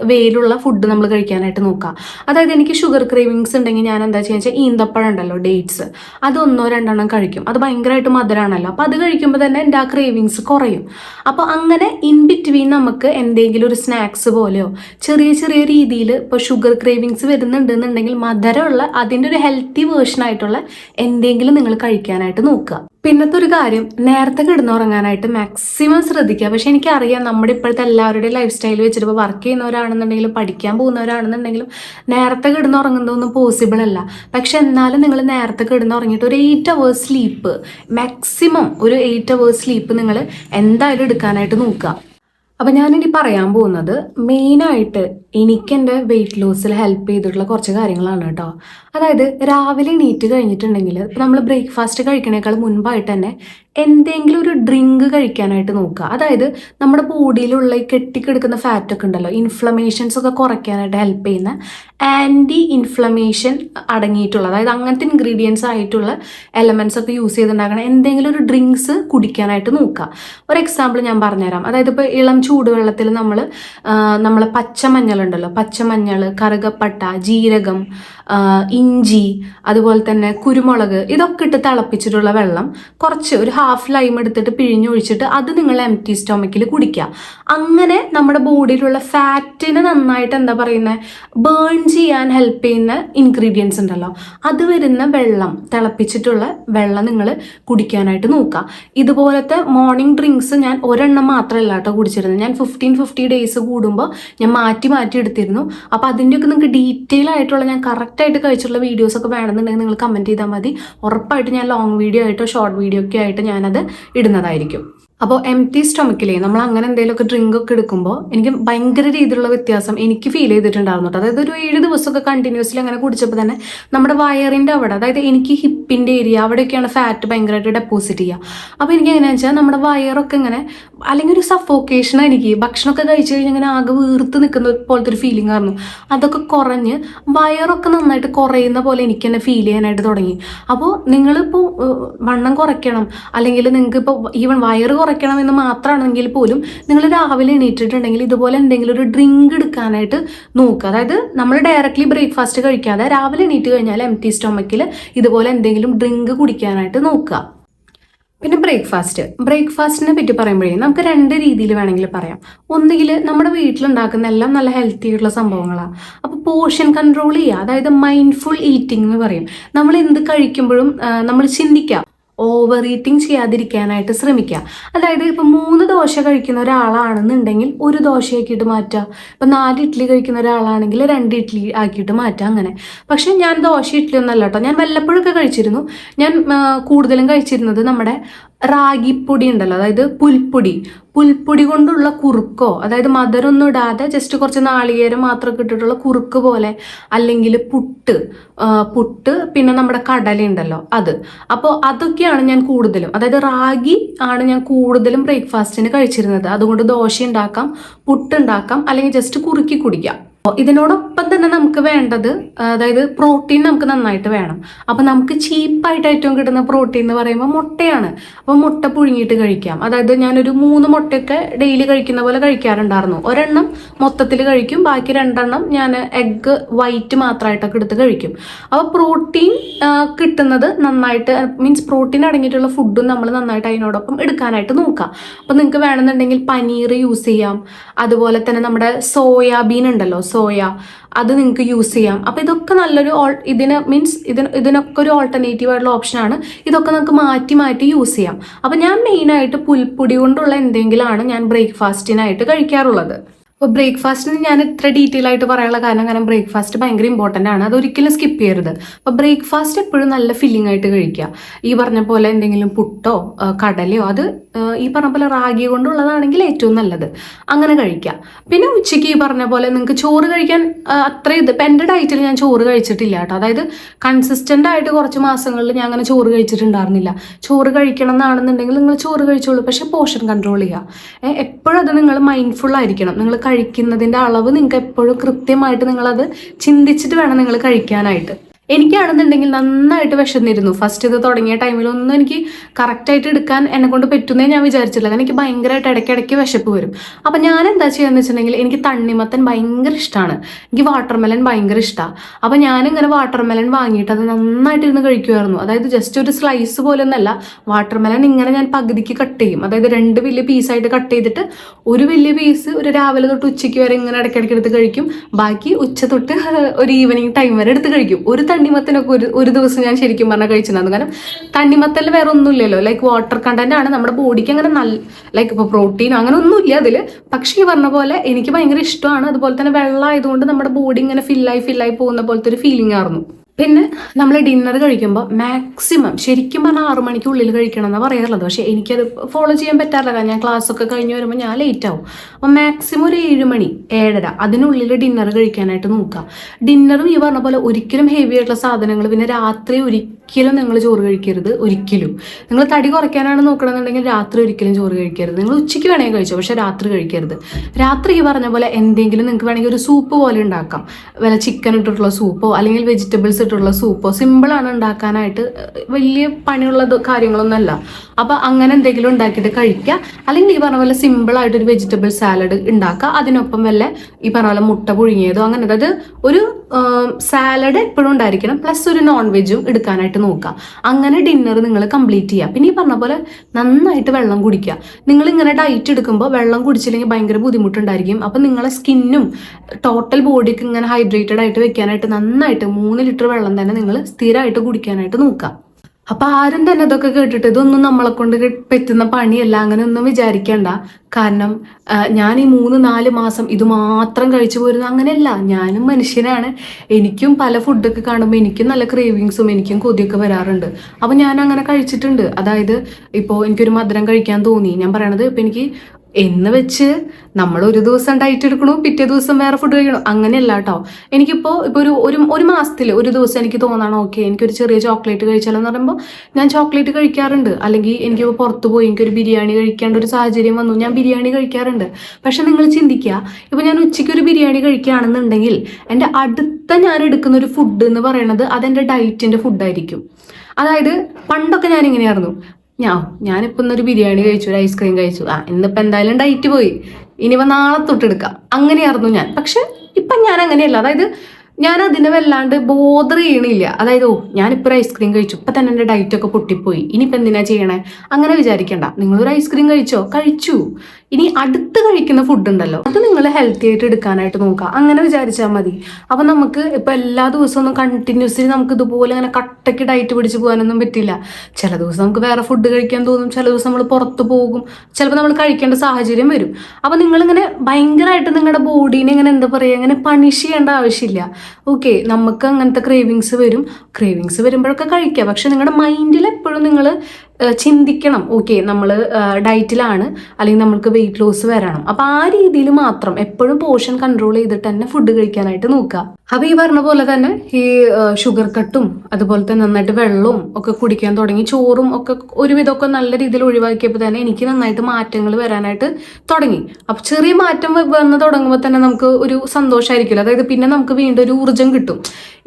വേയിലുള്ള ഫുഡ് നമ്മൾ കഴിക്കാനായിട്ട് നോക്കുക അതായത് എനിക്ക് ഷുഗർ ക്രേവിങ്സ് ഉണ്ടെങ്കിൽ ഞാൻ എന്താ ചെയ്യുക വെച്ചാൽ ഈന്തപ്പഴം ഉണ്ടല്ലോ ഡേറ്റ്സ് അത് ഒന്നോ രണ്ടെണ്ണം കഴിക്കും. അത് ഭയങ്കരമായിട്ട് മധുരമാണല്ലോ അപ്പോൾ അത് കഴിക്കുമ്പോൾ തന്നെ എന്റെ ആ ക്രേവിങ്സ് കുറയും. അപ്പോൾ അങ്ങനെ ഇൻ ബിറ്റ്വീൻ നമുക്ക് എന്തെങ്കിലും ഒരു സ്നാക്സ് പോലെയോ ചെറിയ ചെറിയ രീതിയിൽ ഇപ്പോൾ ഷുഗർ ക്രേവിങ്സ് വരുന്നുണ്ടെന്നുണ്ടെങ്കിൽ മധുരമുള്ള അതിന്റെ ഒരു ഹെൽത്തി വേർഷനായിട്ടുള്ള എന്തെങ്കിലും നിങ്ങൾ കഴിക്കാനായിട്ട് നോക്കുക. പിന്നത്തെ ഒരു കാര്യം നേരത്തെ കിടന്നുറങ്ങാനായിട്ട് മാക്സിമം ശ്രദ്ധിക്കുക. പക്ഷെ എനിക്കറിയാം നമ്മുടെ ഇപ്പോഴത്തെ എല്ലാവരുടെയും ലൈഫ് സ്റ്റൈൽ വെച്ചിട്ട് ഇപ്പോൾ വർക്ക് ചെയ്യുന്നവരാണെന്നുണ്ടെങ്കിലും പഠിക്കാൻ പോകുന്നവരാണെന്നുണ്ടെങ്കിലും നേരത്തെ കിടന്നുറങ്ങുന്നതൊന്നും പോസിബിൾ അല്ല. പക്ഷെ എന്നാലും നിങ്ങൾ നേരത്തെ കിടന്നുറങ്ങിയിട്ട് ഒരു എയ്റ്റ് അവേഴ്സ് സ്ലീപ്പ് മാക്സിമം ഒരു എയ്റ്റ് അവേഴ്സ് സ്ലീപ്പ് നിങ്ങൾ എന്തായാലും എടുക്കാനായിട്ട് നോക്കുക. അപ്പം ഞാനിനി പറയാൻ പോകുന്നത് മെയിനായിട്ട് എനിക്ക് എന്റെ വെയിറ്റ് ലോസിൽ ഹെൽപ്പ് ചെയ്തിട്ടുള്ള കുറച്ച് കാര്യങ്ങളാണ് കേട്ടോ. അതായത് രാവിലെ എണീറ്റ് കഴിഞ്ഞിട്ടുണ്ടെങ്കിൽ നമ്മൾ ബ്രേക്ക്ഫാസ്റ്റ് കഴിക്കണേക്കാൾ മുൻപായിട്ട് തന്നെ എന്തെങ്കിലും ഒരു ഡ്രിങ്ക് കഴിക്കാനായിട്ട് നോക്കുക. അതായത് നമ്മുടെ ബോഡിയിലുള്ള ഈ കെട്ടിക്കെടുക്കുന്ന ഫാറ്റ് ഒക്കെ ഉണ്ടല്ലോ ഇൻഫ്ലമേഷൻസ് ഒക്കെ കുറയ്ക്കാനായിട്ട് ഹെൽപ്പ് ചെയ്യുന്ന ആന്റി ഇൻഫ്ലമേഷൻ അടങ്ങിയിട്ടുള്ള അതായത് അങ്ങനത്തെ ഇൻഗ്രീഡിയൻസ് ആയിട്ടുള്ള എലമെന്റ്സ് ഒക്കെ യൂസ് ചെയ്തുണ്ടാക്കണ എന്തെങ്കിലും ഒരു ഡ്രിങ്ക്സ് കുടിക്കാനായിട്ട് നോക്കുക. ഒരു എക്സാമ്പിൾ ഞാൻ പറഞ്ഞുതരാം. അതായത് ഇപ്പോൾ ഇളം ചൂടുവെള്ളത്തിൽ നമ്മൾ നമ്മൾ പച്ചമഞ്ഞളുണ്ടല്ലോ. പച്ചമഞ്ഞൾ കറുകപ്പട്ട ജീരകം ഇഞ്ചി അതുപോലെ തന്നെ കുരുമുളക് ഇതൊക്കെ ഇട്ട് തിളപ്പിച്ചിട്ടുള്ള വെള്ളം കുറച്ച് ഒരു ഹാഫ് ലൈം എടുത്തിട്ട് പിഴിഞ്ഞൊഴിച്ചിട്ട് അത് നിങ്ങൾ എം ടി സ്റ്റൊമക്കിൽ കുടിക്കുക. അങ്ങനെ നമ്മുടെ ബോഡിയിലുള്ള ഫാറ്റിനെ നന്നായിട്ട് എന്താ പറയുന്നത് ബേൺ ചെയ്യാൻ ഹെൽപ്പ് ചെയ്യുന്ന ഇൻഗ്രീഡിയൻസ് ഉണ്ടല്ലോ. അത് വരുന്ന വെള്ളം തിളപ്പിച്ചിട്ടുള്ള വെള്ളം നിങ്ങൾ കുടിക്കാനായിട്ട് നോക്കുക. ഇതുപോലത്തെ മോർണിംഗ് ഡ്രിങ്ക്സ് ഞാൻ ഒരെണ്ണം മാത്രമല്ല കേട്ടോ കുടിച്ചിരുന്നത്. ഞാൻ ഫിഫ്റ്റീൻ ഫിഫ്റ്റി ഡേയ്സ് കൂടുമ്പോൾ ഞാൻ മാറ്റി മാറ്റി എടുത്തിരുന്നു. അപ്പോൾ അതിന്റെയൊക്കെ നിങ്ങൾക്ക് ഡീറ്റെയിൽ ആയിട്ടുള്ള ഞാൻ കറക്റ്റായിട്ട് വീഡിയോസ് ഒക്കെ വേണമെന്നുണ്ടെങ്കിൽ നിങ്ങൾ കമന്റ് ചെയ്താൽ മതി. ഉറപ്പായിട്ട് ഞാൻ ലോങ് വീഡിയോ ആയിട്ടോ ഷോർട്ട് വീഡിയോ ഒക്കെ ആയിട്ട് ഞാനത് ഇടുന്നതായിരിക്കും. അപ്പോൾ എം ടി സ്റ്റൊമക്കിലേ നമ്മൾ അങ്ങനെ എന്തെങ്കിലുമൊക്കെ ഡ്രിങ്ക് ഒക്കെ എടുക്കുമ്പോൾ എനിക്ക് ഭയങ്കര രീതിയിലുള്ള വ്യത്യാസം എനിക്ക് ഫീൽ ചെയ്തിട്ടുണ്ടായിരുന്നു അതായത് ഒരു ഏഴ് ദിവസമൊക്കെ കണ്ടിന്യൂസ്ലി അങ്ങനെ കുടിച്ചപ്പോൾ തന്നെ നമ്മുടെ വയറിന്റെ അവിടെ അതായത് എനിക്ക് ഹിപ്പിന്റെ ഏരിയ അവിടെയൊക്കെയാണ് ഫാറ്റ് ഭയങ്കരമായിട്ട് ഡെപ്പോസിറ്റ് ചെയ്യുക. അപ്പോൾ എനിക്ക് എങ്ങനെയാണെന്ന് വെച്ചാൽ നമ്മുടെ വയറൊക്കെ ഇങ്ങനെ അല്ലെങ്കിൽ ഒരു സഫോക്കേഷൻ എനിക്ക്. ഭക്ഷണമൊക്കെ കഴിച്ചു കഴിഞ്ഞാൽ ഇങ്ങനെ ആകെ വീർത്ത് നിൽക്കുന്ന പോലത്തെ ഒരു ഫീലിംഗ് ആയിരുന്നു. അതൊക്കെ കുറഞ്ഞ് വയറൊക്കെ നന്നായിട്ട് കുറയുന്ന പോലെ എനിക്ക് തന്നെ ഫീൽ ചെയ്യാനായിട്ട് തുടങ്ങി. അപ്പോൾ നിങ്ങളിപ്പോൾ വണ്ണം കുറയ്ക്കണം. അല്ലെങ്കിൽ നിങ്ങൾക്ക് ഇപ്പോൾ ഈവൻ വയറ് കുറയ്ക്കണം എന്ന് മാത്രമാണെങ്കിൽ പോലും നിങ്ങൾ രാവിലെ എണീറ്റിട്ടുണ്ടെങ്കിൽ ഇതുപോലെ എന്തെങ്കിലും ഒരു ഡ്രിങ്ക് എടുക്കാനായിട്ട് നോക്കുക. അതായത് നമ്മൾ ഡയറക്റ്റ്ലി ബ്രേക്ക്ഫാസ്റ്റ് കഴിക്കാതെ രാവിലെ എണീറ്റ് കഴിഞ്ഞാൽ എം ടി സ്റ്റൊമക്കിൽ ഇതുപോലെ എന്തെങ്കിലും ഡ്രിങ്ക് കുടിക്കാനായിട്ട് നോക്കുക. പിന്നെ ബ്രേക്ക്ഫാസ്റ്റ് ബ്രേക്ക്ഫാസ്റ്റിനെ പറ്റി പറയുമ്പോഴേ നമുക്ക് രണ്ട് രീതിയിൽ വേണമെങ്കിൽ പറയാം. ഒന്നുകിൽ നമ്മുടെ വീട്ടിലുണ്ടാക്കുന്ന എല്ലാം നല്ല ഹെൽത്തി ആയിട്ടുള്ള സംഭവങ്ങളാണ്. അപ്പോൾ പോർഷൻ കൺട്രോൾ ചെയ്യുക. അതായത് മൈൻഡ്ഫുൾ ഈറ്റിംഗ് എന്ന് പറയും. നമ്മൾ എന്ത് കഴിക്കുമ്പോഴും നമ്മൾ ചിന്തിക്കുക ഓവർ ഈറ്റിംഗ് ചെയ്യാതിരിക്കാനായിട്ട് ശ്രമിക്കുക അതായത് ഇപ്പം മൂന്ന് ദോശ കഴിക്കുന്ന ഒരാളാണെന്നുണ്ടെങ്കിൽ ഒരു ദോശയാക്കിയിട്ട് മാറ്റുക ഇപ്പം നാല് ഇഡ്ഡലി കഴിക്കുന്ന ഒരാളാണെങ്കിൽ രണ്ട് ഇഡ്ഡലി ആക്കിയിട്ട് മാറ്റുക അങ്ങനെ. പക്ഷേ ഞാൻ ദോശ ഇഡ്ഡലി ഒന്നല്ല കേട്ടോ ഞാൻ വല്ലപ്പോഴൊക്കെ കഴിച്ചിരുന്നു. ഞാൻ കൂടുതലും കഴിച്ചിരുന്നത് നമ്മുടെ റാഗിപ്പൊടി ഉണ്ടല്ലോ. അതായത് പുൽപ്പൊടി. പുൽപ്പൊടി കൊണ്ടുള്ള കുറുക്കോ അതായത് മധുരമൊന്നും ഇടാതെ ജസ്റ്റ് കുറച്ച് നാളികേരം മാത്രമൊക്കെ ഇട്ടിട്ടുള്ള കുറുക്ക് പോലെ അല്ലെങ്കിൽ പുട്ട് പുട്ട് പിന്നെ നമ്മുടെ കടലുണ്ടല്ലോ അത്. അപ്പോൾ അതൊക്കെയാണ് ഞാൻ കൂടുതലും അതായത് റാഗി ആണ് ഞാൻ കൂടുതലും ബ്രേക്ക്ഫാസ്റ്റിന് കഴിച്ചിരുന്നത്. അതുകൊണ്ട് ദോശ ഉണ്ടാക്കാം പുട്ട് ഉണ്ടാക്കാം അല്ലെങ്കിൽ ജസ്റ്റ് കുറുക്കി കുടിക്കാം. ഇതിനോടൊപ്പം തന്നെ നമുക്ക് വേണ്ടത് അതായത് പ്രോട്ടീൻ നമുക്ക് നന്നായിട്ട് വേണം. അപ്പം നമുക്ക് ചീപ്പായിട്ട് ഏറ്റവും കിട്ടുന്ന പ്രോട്ടീൻ എന്ന് പറയുമ്പോൾ മുട്ടയാണ്. അപ്പോൾ മുട്ട പുഴുങ്ങിയിട്ട് കഴിക്കാം. അതായത് ഞാനൊരു മൂന്ന് മുട്ടയൊക്കെ ഡെയിലി കഴിക്കുന്ന പോലെ കഴിക്കാറുണ്ടായിരുന്നു. ഒരെണ്ണം മൊത്തത്തിൽ കഴിക്കും ബാക്കി രണ്ടെണ്ണം ഞാൻ എഗ്ഗ് വൈറ്റ് മാത്രമായിട്ടൊക്കെ എടുത്ത് കഴിക്കും. അപ്പോൾ പ്രോട്ടീൻ കിട്ടുന്നത് നന്നായിട്ട് മീൻസ് പ്രോട്ടീൻ അടങ്ങിയിട്ടുള്ള ഫുഡും നമ്മൾ നന്നായിട്ട് അതിനോടൊപ്പം എടുക്കാനായിട്ട് നോക്കാം. അപ്പോൾ നിങ്ങൾക്ക് വേണമെന്നുണ്ടെങ്കിൽ പനീർ യൂസ് ചെയ്യാം. അതുപോലെ തന്നെ നമ്മുടെ സോയാബീൻ ഉണ്ടല്ലോ സോയ അത് നിങ്ങൾക്ക് യൂസ് ചെയ്യാം. അപ്പോൾ ഇതൊക്കെ നല്ലൊരു ഓൾ ഇതിന് മീൻസ് ഇതിന് ഇതിനൊക്കെ ഒരു ഓൾട്ടർനേറ്റീവ് ആയിട്ടുള്ള ഓപ്ഷനാണ് ഇതൊക്കെ നമുക്ക് മാറ്റി മാറ്റി യൂസ് ചെയ്യാം. അപ്പോൾ ഞാൻ മെയിനായിട്ട് പുൽപ്പൊടി കൊണ്ടുള്ള എന്തെങ്കിലുമാണ് ഞാൻ ബ്രേക്ക്ഫാസ്റ്റിനായിട്ട് കഴിക്കാറുള്ളത്. അപ്പോൾ ബ്രേക്ക്ഫാസ്റ്റിന് ഞാൻ ഇത്ര ഡീറ്റെയിൽ ആയിട്ട് പറയാനുള്ള കാരണം കാരണം ബ്രേക്ക്ഫാസ്റ്റ് ഭയങ്കര ഇമ്പോർട്ടന്റ് ആണ്. അതൊരിക്കലും സ്കിപ്പ് ചെയ്യരുത്. അപ്പോൾ ബ്രേക്ക്ഫാസ്റ്റ് എപ്പോഴും നല്ല ഫില്ലിംഗ് ആയിട്ട് കഴിക്കുക. ഈ പറഞ്ഞ പോലെ എന്തെങ്കിലും പുട്ടോ കടലയോ അത് ഈ പറഞ്ഞ പോലെ റാഗി കൊണ്ടുള്ളതാണെങ്കിൽ ഏറ്റവും നല്ലത്. അങ്ങനെ കഴിക്കുക പിന്നെ ഉച്ചയ്ക്ക് ഈ പറഞ്ഞ പോലെ നിങ്ങൾക്ക് ചോറ് കഴിക്കാൻ അത്ര ഇത് ഇപ്പം എന്റെ ഡയറ്റിൽ ഞാൻ ചോറ് കഴിച്ചിട്ടില്ല കേട്ടോ. അതായത് കൺസിസ്റ്റന്റ് ആയിട്ട് കുറച്ച് മാസങ്ങളിൽ ഞാൻ അങ്ങനെ ചോറ് കഴിച്ചിട്ടുണ്ടായിരുന്നില്ല. ചോറ് കഴിക്കണം എന്നാണെന്നുണ്ടെങ്കിൽ നിങ്ങൾ ചോറ് കഴിച്ചോളൂ. പക്ഷെ പോഷൻ കൺട്രോൾ ചെയ്യുക എപ്പോഴും അത് നിങ്ങൾ മൈൻഡ്ഫുൾ ആയിരിക്കണം. നിങ്ങൾ കഴിക്കുന്നതിന്റെ അളവ് നിങ്ങൾക്ക് എപ്പോഴും കൃത്യമായിട്ട് നിങ്ങളത് ചിന്തിച്ചിട്ട് വേണം നിങ്ങൾ കഴിക്കാനായിട്ട്. എനിക്കാണെന്നുണ്ടെങ്കിൽ നന്നായിട്ട് വിശന്നിരുന്നു. ഫസ്റ്റ് ഇത് തുടങ്ങിയ ടൈമിലൊന്നും എനിക്ക് കറക്റ്റായിട്ട് എടുക്കാൻ എന്നെ കൊണ്ട് പറ്റുന്നേ ഞാൻ വിചാരിച്ചില്ല. കാരണം എനിക്ക് ഭയങ്കരമായിട്ട് ഇടയ്ക്കിടയ്ക്ക് വിശപ്പ് വരും. അപ്പം ഞാൻ എന്താ ചെയ്യാന്ന് വെച്ചിട്ടുണ്ടെങ്കിൽ എനിക്ക് തണ്ണിമത്തൻ ഭയങ്കര ഇഷ്ടമാണ് എനിക്ക് വാട്ടർമെലൻ ഭയങ്കര ഇഷ്ടമാണ് അപ്പം ഞാനിങ്ങനെ വാട്ടർമെലൻ വാങ്ങിയിട്ട് അത് നന്നായിട്ട് ഇരുന്ന് കഴിക്കുമായിരുന്നു അതായത് ജസ്റ്റ് ഒരു സ്ലൈസ് പോലെ ഒന്നല്ല വാട്ടർമെലൻ ഇങ്ങനെ ഞാൻ പകുതിക്ക് കട്ട് ചെയ്യും. അതായത് രണ്ട് വലിയ പീസായിട്ട് കട്ട് ചെയ്തിട്ട് ഒരു വലിയ പീസ് ഒരു രാവിലെ തൊട്ട് ഉച്ചയ്ക്ക് വരെ ഇങ്ങനെ ഇടയ്ക്കിടയ്ക്ക് എടുത്ത് കഴിക്കും. ബാക്കി ഉച്ച തൊട്ട് <laughs> ഒരു ഈവനിങ് ടൈം വരെ എടുത്ത് കഴിക്കും. ഒരു തണ്ണിമത്തനൊക്കെ ഒരു ഒരു ദിവസം ഞാൻ ശരിക്കും പറഞ്ഞാൽ കഴിച്ചിട്ടുണ്ടായിരുന്നു. കാരണം തണ്ണിമത്തലിൽ വേറെ ഒന്നുമില്ലല്ലോ. ലൈക്ക് വാട്ടർ കണ്ടന്റ് ആണ്. നമ്മുടെ ബോഡിക്ക് അങ്ങനെ നല്ല ലൈക്ക് ഇപ്പോൾ പ്രോട്ടീൻ അങ്ങനെ ഒന്നുമില്ല അതിൽ പക്ഷേ ഈ പറഞ്ഞ പോലെ എനിക്ക് ഭയങ്കര ഇഷ്ടമാണ്. അതുപോലെ തന്നെ വെള്ളം ആയതുകൊണ്ട് നമ്മുടെ ബോഡി ഇങ്ങനെ ഫില്ലായി ഫില്ലായി പോകുന്ന പോലത്തെ ഒരു ഫീലിംഗ് ആയിരുന്നു. പിന്നെ നമ്മൾ ഡിന്നർ കഴിക്കുമ്പോൾ മാക്സിമം ശരിക്കും പറഞ്ഞാൽ ആറു മണിക്കുള്ളിൽ കഴിക്കണം എന്നാണ് പറയാറുള്ളത്. പക്ഷേ എനിക്കത് ഫോളോ ചെയ്യാൻ പറ്റാറില്ല. കാരണം ഞാൻ ക്ലാസ് ഒക്കെ കഴിഞ്ഞ് വരുമ്പോൾ ഞാൻ ലേറ്റ് ആവും. അപ്പോൾ മാക്സിമം ഒരു ഏഴ് മണി ഏഴര അതിനുള്ളിൽ ഡിന്നർ കഴിക്കാനായിട്ട് നോക്കുക. ഡിന്നറും ഈ പറഞ്ഞ പോലെ ഒരിക്കലും ഹെവി ആയിട്ടുള്ള സാധനങ്ങൾ പിന്നെ രാത്രി ഒരിക്കലും നിങ്ങൾ ചോറ് കഴിക്കരുത് ഒരിക്കലും. നിങ്ങൾ തടി കുറയ്ക്കാനാണ് നോക്കണമെന്നുണ്ടെങ്കിൽ രാത്രി ഒരിക്കലും ചോറ് കഴിക്കരുത്. നിങ്ങൾ ഉച്ചയ്ക്ക് വേണമെങ്കിൽ കഴിച്ചോ പക്ഷേ രാത്രി കഴിക്കരുത്. രാത്രി ഈ പറഞ്ഞ പോലെ എന്തെങ്കിലും നിങ്ങൾക്ക് വേണമെങ്കിൽ ഒരു സൂപ്പ് പോലെ ഉണ്ടാക്കാം. വല്ല ചിക്കൻ ഇട്ടിട്ടുള്ള സൂപ്പോ അല്ലെങ്കിൽ വെജിറ്റബിൾസ് ഇട്ടിട്ടുള്ള സൂപ്പോ സിമ്പിളാണ് ഉണ്ടാക്കാനായിട്ട് വലിയ പണിയുള്ള കാര്യങ്ങളൊന്നുമല്ല. അപ്പോൾ അങ്ങനെ എന്തെങ്കിലും ഉണ്ടാക്കിയിട്ട് കഴിക്കുക. അല്ലെങ്കിൽ ഈ പറഞ്ഞ പോലെ സിമ്പിളായിട്ട് ഒരു വെജിറ്റബിൾ സാലഡ് ഉണ്ടാക്കുക. അതിനൊപ്പം വല്ല ഈ പറഞ്ഞ പോലെ മുട്ട പുഴുങ്ങിയതോ അങ്ങനെ അതായത് ഒരു സാലഡ് എപ്പോഴും ഉണ്ടായിരിക്കണം. പ്ലസ് ഒരു നോൺ വെജും എടുക്കാനായിട്ട് നോക്കുക. അങ്ങനെ ഡിന്നർ നിങ്ങൾ കംപ്ലീറ്റ് ചെയ്യുക. പിന്നെ ഈ പറഞ്ഞ പോലെ നന്നായിട്ട് വെള്ളം കുടിക്കുക. നിങ്ങൾ ഇങ്ങനെ ഡയറ്റ് എടുക്കുമ്പോൾ വെള്ളം കുടിച്ചില്ലെങ്കിൽ ഭയങ്കര ബുദ്ധിമുട്ടുണ്ടായിരിക്കും. അപ്പം നിങ്ങളെ സ്കിന്നും ടോട്ടൽ ബോഡിക്ക് ഇങ്ങനെ ഹൈഡ്രേറ്റഡ് ആയിട്ട് വെക്കാനായിട്ട് നന്നായിട്ട് മൂന്ന് ലിറ്റർ വെള്ളം തന്നെ നിങ്ങൾ സ്ഥിരമായിട്ട് കുടിക്കാനായിട്ട് നോക്കുക. അപ്പൊ ആരും തന്നെ ഇതൊക്കെ കേട്ടിട്ട് ഇതൊന്നും നമ്മളെ കൊണ്ട് പറ്റുന്ന പണിയല്ല. അങ്ങനെ ഒന്നും വിചാരിക്കണ്ട. കാരണം ഞാൻ ഈ മൂന്ന് നാല് മാസം ഇത് മാത്രം കഴിച്ചു പോരുന്ന അങ്ങനെയല്ല. ഞാനും മനുഷ്യനാണ്. എനിക്കും പല ഫുഡൊക്കെ കാണുമ്പോൾ എനിക്കും നല്ല ക്രേവിങ്സും എനിക്കും കൊതിയൊക്കെ വരാറുണ്ട്. അപ്പൊ ഞാൻ അങ്ങനെ കഴിച്ചിട്ടുണ്ട്. അതായത് ഇപ്പോൾ എനിക്കൊരു മധുരം കഴിക്കാൻ തോന്നി. ഞാൻ പറയണത് ഇപ്പൊ എനിക്ക് എന്ന് വെച്ച് നമ്മൾ ഒരു ദിവസം ഡയറ്റ് എടുക്കണു പിറ്റേ ദിവസം വേറെ ഫുഡ് കഴിക്കണം. അങ്ങനെയല്ല കേട്ടോ എനിക്കിപ്പോൾ ഇപ്പോൾ ഒരു ഒരു ഒരു മാസത്തിൽ ഒരു ദിവസം എനിക്ക് തോന്നണം ഓക്കെ എനിക്കൊരു ചെറിയ ചോക്ലേറ്റ് കഴിച്ചാലോ എന്ന് പറയുമ്പോൾ ഞാൻ ചോക്ലേറ്റ് കഴിക്കാറുണ്ട്. അല്ലെങ്കിൽ എനിക്ക് പുറത്ത് പോയി എനിക്കൊരു ബിരിയാണി കഴിക്കേണ്ട ഒരു സാഹചര്യം വന്നു ഞാൻ ബിരിയാണി കഴിക്കാറുണ്ട്. പക്ഷെ നിങ്ങൾ ചിന്തിക്കുക ഇപ്പോൾ ഞാൻ ഉച്ചയ്ക്ക് ഒരു ബിരിയാണി കഴിക്കുകയാണെന്നുണ്ടെങ്കിൽ എന്റെ അടുത്ത ഞാൻ എടുക്കുന്ന ഒരു ഫുഡ് എന്ന് പറയുന്നത് അതെന്റെ ഡയറ്റിന്റെ ഫുഡായിരിക്കും അതായത് പണ്ടൊക്കെ ഞാൻ ഇങ്ങനെയായിരുന്നു ഞാൻ ഞാനിപ്പോൾ ഇന്നൊരു ബിരിയാണി കഴിച്ചു ഒരു ഐസ്ക്രീം കഴിച്ചു. ആ ഇന്നിപ്പോ എന്തായാലും ഡയറ്റ് പോയി. ഇനിയിപ്പോൾ നാളെ തൊട്ടെടുക്കാം. അങ്ങനെയായിരുന്നു ഞാൻ. പക്ഷെ ഇപ്പം ഞാൻ അങ്ങനെയല്ല. അതായത് ഞാൻ അതിനെ വല്ലാണ്ട് ബോധർ ചെയ്യണില്ല. അതായത് ഓ ഞാനിപ്പോൾ ഒരു ഐസ്ക്രീം കഴിച്ചു. ഇപ്പം തന്നെ എന്റെ ഡയറ്റൊക്കെ പൊട്ടിപ്പോയി. ഇനിയിപ്പോൾ എന്തിനാ ചെയ്യണേ? അങ്ങനെ വിചാരിക്കണ്ട. നിങ്ങളൊരു ഐസ്ക്രീം കഴിച്ചോ? കഴിച്ചു. ഇനി അടുത്ത് കഴിക്കുന്ന ഫുഡ് ഉണ്ടല്ലോ അത് നിങ്ങൾ ഹെൽത്തി ആയിട്ട് എടുക്കാനായിട്ട് നോക്കുക. അങ്ങനെ വിചാരിച്ചാൽ മതി. അപ്പം നമുക്ക് ഇപ്പം എല്ലാ ദിവസവും ഒന്നും കണ്ടിന്യൂസ്ലി നമുക്ക് ഇതുപോലെ അങ്ങനെ കട്ടയ്ക്ക് ഡയറ്റ് പിടിച്ച് പോകാനൊന്നും പറ്റില്ല. ചില ദിവസം നമുക്ക് വേറെ ഫുഡ് കഴിക്കാൻ തോന്നും ചില ദിവസം നമ്മൾ പുറത്ത് പോകും. ചിലപ്പോൾ നമ്മൾ കഴിക്കേണ്ട സാഹചര്യം വരും. അപ്പം നിങ്ങളിങ്ങനെ ഭയങ്കരമായിട്ട് നിങ്ങളുടെ ബോഡീനെ ഇങ്ങനെ എന്താ പറയുക ഇങ്ങനെ പണിഷ് ചെയ്യേണ്ട ആവശ്യമില്ല. ഓക്കെ നമുക്ക് അങ്ങനത്തെ ക്രേവിങ്സ് വരും. ക്രേവിങ്സ് വരുമ്പോഴൊക്കെ കഴിക്കുക പക്ഷെ നിങ്ങളുടെ മൈൻഡിൽ എപ്പോഴും നിങ്ങൾ ചിന്തിക്കണം. ഓക്കെ നമ്മൾ ഡയറ്റിലാണ് അല്ലെങ്കിൽ നമ്മൾക്ക് വെയിറ്റ് ലോസ് വരണം അപ്പോൾ ആ രീതിയിൽ മാത്രം എപ്പോഴും പോർഷൻ കൺട്രോൾ ചെയ്തിട്ട് തന്നെ ഫുഡ് കഴിക്കാനായിട്ട് നോക്കുക. അപ്പം ഈ പറഞ്ഞ പോലെ തന്നെ ഈ ഷുഗർ കട്ടും അതുപോലെ തന്നെ നന്നായിട്ട് വെള്ളവും ഒക്കെ കുടിക്കാൻ തുടങ്ങി. ചോറും ഒക്കെ ഒരുവിധമൊക്കെ നല്ല രീതിയിൽ ഒഴിവാക്കിയപ്പോൾ തന്നെ എനിക്ക് നന്നായിട്ട് മാറ്റങ്ങൾ വരാനായിട്ട് തുടങ്ങി. അപ്പോൾ ചെറിയ മാറ്റം വന്ന് തുടങ്ങുമ്പോൾ തന്നെ നമുക്ക് ഒരു സന്തോഷമായിരിക്കില്ല അതായത് പിന്നെ നമുക്ക് വീണ്ടും ഒരു ഊർജം കിട്ടും.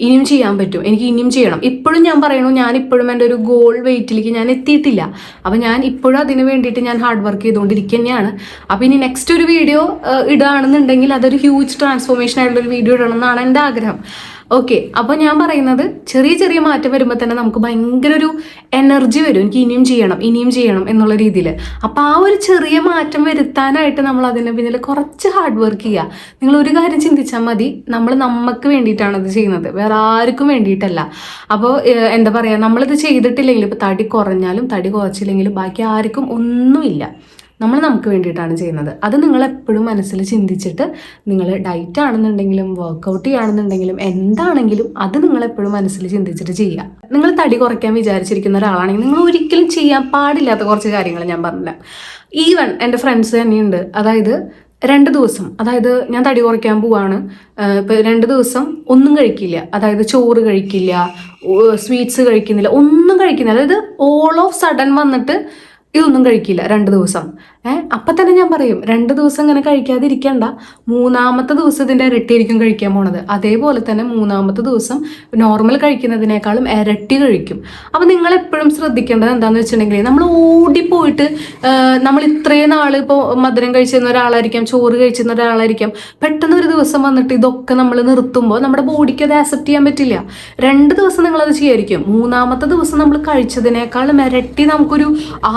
ഇനിയും ചെയ്യാൻ പറ്റും. എനിക്ക് ഇനിയും ചെയ്യണം. ഇപ്പോഴും ഞാൻ പറയണു ഞാൻ ഇപ്പോഴും എന്റെ ഒരു ഗോൾ വെയിറ്റിലേക്ക് ഞാൻ എത്തിയിട്ടില്ല. അപ്പം ഞാൻ ഇപ്പോഴും അതിന് വേണ്ടിയിട്ട് ഞാൻ ഹാർഡ് വർക്ക് ചെയ്തുകൊണ്ടിരിക്കുക തന്നെയാണ് അപ്പം ഇനി നെക്സ്റ്റ് ഒരു വീഡിയോ ഇടുകയാണെന്നുണ്ടെങ്കിൽ അതൊരു ഹ്യൂജ് ട്രാൻസ്ഫോർമേഷൻ ആയിട്ടുള്ള ഒരു വീഡിയോ ഇടണം എന്നാണ് എന്റെ ആഗ്രഹം. ഓക്കെ അപ്പോൾ ഞാൻ പറയുന്നത് ചെറിയ ചെറിയ മാറ്റം വരുമ്പോൾ തന്നെ നമുക്ക് ഭയങ്കര ഒരു എനർജി വരും. എനിക്ക് ഇനിയും ചെയ്യണം ഇനിയും ചെയ്യണം എന്നുള്ള രീതിയിൽ അപ്പോൾ ആ ഒരു ചെറിയ മാറ്റം വരുത്താനായിട്ട് നമ്മൾ അതിന് പിന്നിൽ കുറച്ച് ഹാർഡ് വർക്ക് ചെയ്യുക നിങ്ങൾ ഒരു കാര്യം ചിന്തിച്ചാൽ മതി നമ്മൾ നമുക്ക് വേണ്ടിയിട്ടാണ് ഇത് ചെയ്യുന്നത്. വേറെ ആർക്കും വേണ്ടിയിട്ടല്ല. അപ്പോൾ എന്താ പറയുക നമ്മളിത് ചെയ്തിട്ടില്ലെങ്കിൽ ഇപ്പോൾ തടി കുറഞ്ഞാലും തടി കുറച്ചില്ലെങ്കിലും ബാക്കി ആർക്കും ഒന്നുമില്ല. നമ്മൾ നമുക്ക് വേണ്ടിയിട്ടാണ് ചെയ്യുന്നത്. അത് നിങ്ങൾ എപ്പോഴും മനസ്സിൽ ചിന്തിച്ചിട്ട് നിങ്ങൾ ഡയറ്റ് ആണെന്നുണ്ടെങ്കിലും വർക്കൗട്ട് ചെയ്യുകയാണെന്നുണ്ടെങ്കിലും എന്താണെങ്കിലും അത് നിങ്ങൾ എപ്പോഴും മനസ്സിൽ ചിന്തിച്ചിട്ട് ചെയ്യുക. നിങ്ങൾ തടി കുറയ്ക്കാൻ വിചാരിച്ചിരിക്കുന്ന ഒരാളാണെങ്കിൽ നിങ്ങൾ ഒരിക്കലും ചെയ്യാൻ പാടില്ലാത്ത കുറച്ച് കാര്യങ്ങൾ ഞാൻ പറഞ്ഞില്ല ഈവൻ എന്റെ ഫ്രണ്ട്സ് തന്നെയുണ്ട്. അതായത് രണ്ട് ദിവസം അതായത് ഞാൻ തടി കുറയ്ക്കാൻ പോവാണ്. ഇപ്പം രണ്ട് ദിവസം ഒന്നും കഴിക്കില്ല. അതായത് ചോറ് കഴിക്കില്ല സ്വീറ്റ്സ് കഴിക്കുന്നില്ല ഒന്നും കഴിക്കുന്നില്ല. അതായത് ഓൾ ഓഫ് സഡൻ വന്നിട്ട് ഇതൊന്നും കഴിക്കില്ല രണ്ട് ദിവസം. ഏഹ് അപ്പം തന്നെ ഞാൻ പറയും രണ്ട് ദിവസം ഇങ്ങനെ കഴിക്കാതിരിക്കണ്ട. മൂന്നാമത്തെ ദിവസം ഇതിന്റെ ഇരട്ടിയായിരിക്കും കഴിക്കാൻ പോണത്. അതേപോലെ തന്നെ മൂന്നാമത്തെ ദിവസം നോർമൽ കഴിക്കുന്നതിനേക്കാളും ഇരട്ടി കഴിക്കും. അപ്പം നിങ്ങൾ എപ്പോഴും ശ്രദ്ധിക്കേണ്ടത് എന്താണെന്ന് വെച്ചിട്ടുണ്ടെങ്കിൽ നമ്മൾ ഓടിപ്പോയിട്ട് പോയിട്ട് നമ്മൾ ഇത്രയും നാൾ ഇപ്പോൾ മധുരം കഴിച്ചിരുന്ന ഒരാളായിരിക്കാം ചോറ് കഴിച്ചിരുന്ന ഒരാളായിരിക്കാം പെട്ടെന്ന് ഒരു ദിവസം വന്നിട്ട് ഇതൊക്കെ നമ്മൾ നിർത്തുമ്പോൾ നമ്മുടെ ബോഡിക്ക് അത് ആക്സെപ്റ്റ് ചെയ്യാൻ പറ്റില്ല. രണ്ട് ദിവസം നിങ്ങളത് ചെയ്യായിരിക്കും. മൂന്നാമത്തെ ദിവസം നമ്മൾ കഴിച്ചതിനേക്കാളും ഇരട്ടി നമുക്കൊരു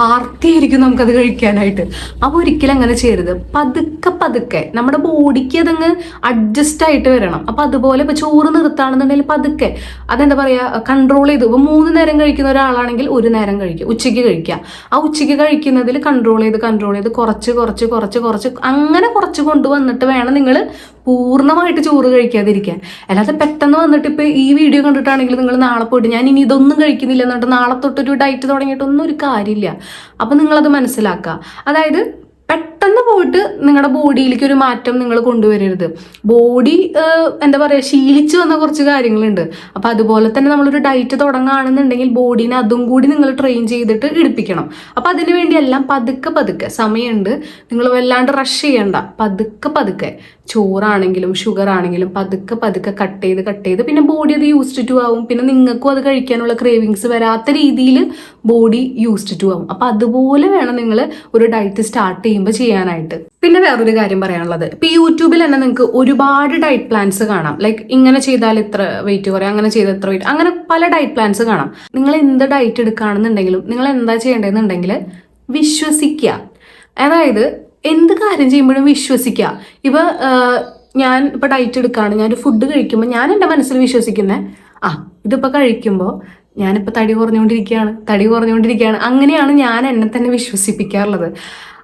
ആർത്തിയായിരിക്കും നമുക്കത് കഴിക്കാനായിട്ട്. അപ്പോൾ ഒരിക്കലും അങ്ങനെ ചെയ്യരുത്. പതുക്കെ പതുക്കെ. നമ്മുടെ ബോഡിക്ക് അതങ്ങ് അഡ്ജസ്റ്റ് ആയിട്ട് വരണം. അപ്പം അതുപോലെ ഇപ്പോൾ ചോറ് നിർത്താണെന്നുണ്ടെങ്കിൽ പതുക്കെ. അതെന്താ പറയുക കൺട്രോൾ ചെയ്ത്. ഇപ്പോൾ മൂന്ന് നേരം കഴിക്കുന്ന ഒരാളാണെങ്കിൽ ഒരു നേരം കഴിക്കുക ഉച്ചയ്ക്ക് കഴിക്കുക ആ ഉച്ചയ്ക്ക് കഴിക്കുന്നതിൽ കൺട്രോൾ ചെയ്ത് കൺട്രോൾ ചെയ്ത് കുറച്ച് കുറച്ച് കുറച്ച് കുറച്ച് അങ്ങനെ കുറച്ച് കൊണ്ടുവന്നിട്ട് വേണം നിങ്ങൾ പൂർണമായിട്ട് ചോറ് കഴിക്കാതിരിക്കാൻ. അല്ലാതെ പെട്ടെന്ന് വന്നിട്ട് ഇപ്പോൾ ഈ വീഡിയോ കണ്ടിട്ടാണെങ്കിൽ നിങ്ങൾ നാളെ പോയിട്ട് ഞാൻ ഇനി ഇതൊന്നും കഴിക്കുന്നില്ല എന്നിട്ട് നാളെ തൊട്ടൊരു ഡയറ്റ് തുടങ്ങിയിട്ടൊന്നും ഒരു കാര്യമില്ല. അപ്പം നിങ്ങളത് മനസ്സിലാക്കുക. അതായത് പെട്ടെന്ന് പോയിട്ട് നിങ്ങളുടെ ബോഡിയിലേക്ക് ഒരു മാറ്റം നിങ്ങൾ കൊണ്ടുവരരുത്. ബോഡി എന്താ പറയുക ശീലിച്ചു വന്ന കുറച്ച് കാര്യങ്ങളുണ്ട്. അപ്പം അതുപോലെ തന്നെ നമ്മളൊരു ഡയറ്റ് തുടങ്ങുകയാണെന്നുണ്ടെങ്കിൽ ബോഡീനെ അതും കൂടി നിങ്ങൾ ട്രെയിൻ ചെയ്തിട്ട് ഇടിപ്പിക്കണം. അപ്പം അതിന് വേണ്ടി എല്ലാം പതുക്കെ പതുക്കെ സമയമുണ്ട് നിങ്ങൾ വല്ലാണ്ട് റഷ് ചെയ്യണ്ട. പതുക്കെ പതുക്കെ. ചോറാണെങ്കിലും ഷുഗർ ആണെങ്കിലും പതുക്കെ പതുക്കെ കട്ട് ചെയ്ത് കട്ട് ചെയ്ത്. പിന്നെ ബോഡി അത് യൂസ്ഡ് ടു ആവും. പിന്നെ നിങ്ങൾക്കും അത് കഴിക്കാനുള്ള ക്രേവിങ്സ് വരാത്ത രീതിയിൽ ബോഡി യൂസ്ഡ് ടു ആവും. അപ്പം അതുപോലെ വേണം നിങ്ങൾ ഒരു ഡയറ്റ് സ്റ്റാർട്ട് ചെയ്യുമ്പോൾ ചെയ്യാനായിട്ട്. പിന്നെ വേറൊരു കാര്യം പറയാനുള്ളത്. ഇപ്പൊ യൂട്യൂബിൽ തന്നെ നിങ്ങൾക്ക് ഒരുപാട് ഡയറ്റ് പ്ലാൻസ് കാണാം. ലൈക്ക് ഇങ്ങനെ ചെയ്താൽ ഇത്ര വെയിറ്റ് കുറയും അങ്ങനെ ചെയ്താൽ ഇത്ര വെയിറ്റ് അങ്ങനെ പല ഡയറ്റ് പ്ലാൻസ് കാണാം. നിങ്ങൾ എന്ത് ഡയറ്റ് എടുക്കുകയാണെന്നുണ്ടെങ്കിലും നിങ്ങൾ എന്താ ചെയ്യേണ്ടതെന്നുണ്ടെങ്കിൽ വിശ്വസിക്കുക. അതായത് എന്ത് കാര്യം ചെയ്യുമ്പോഴും വിശ്വസിക്കുക. ഇപ്പൊ ഞാൻ ഇപ്പൊ ഡയറ്റ് എടുക്കുകയാണ് ഞാനൊരു ഫുഡ് കഴിക്കുമ്പോൾ ഞാൻ എന്റെ മനസ്സിൽ വിശ്വസിക്കുന്നത് ആ ഇതിപ്പോൾ കഴിക്കുമ്പോൾ ഞാനിപ്പോൾ തടി കുറഞ്ഞുകൊണ്ടിരിക്കുകയാണ് തടി കുറഞ്ഞുകൊണ്ടിരിക്കുകയാണ്. അങ്ങനെയാണ് ഞാൻ എന്നെ തന്നെ വിശ്വസിപ്പിക്കാറുള്ളത്.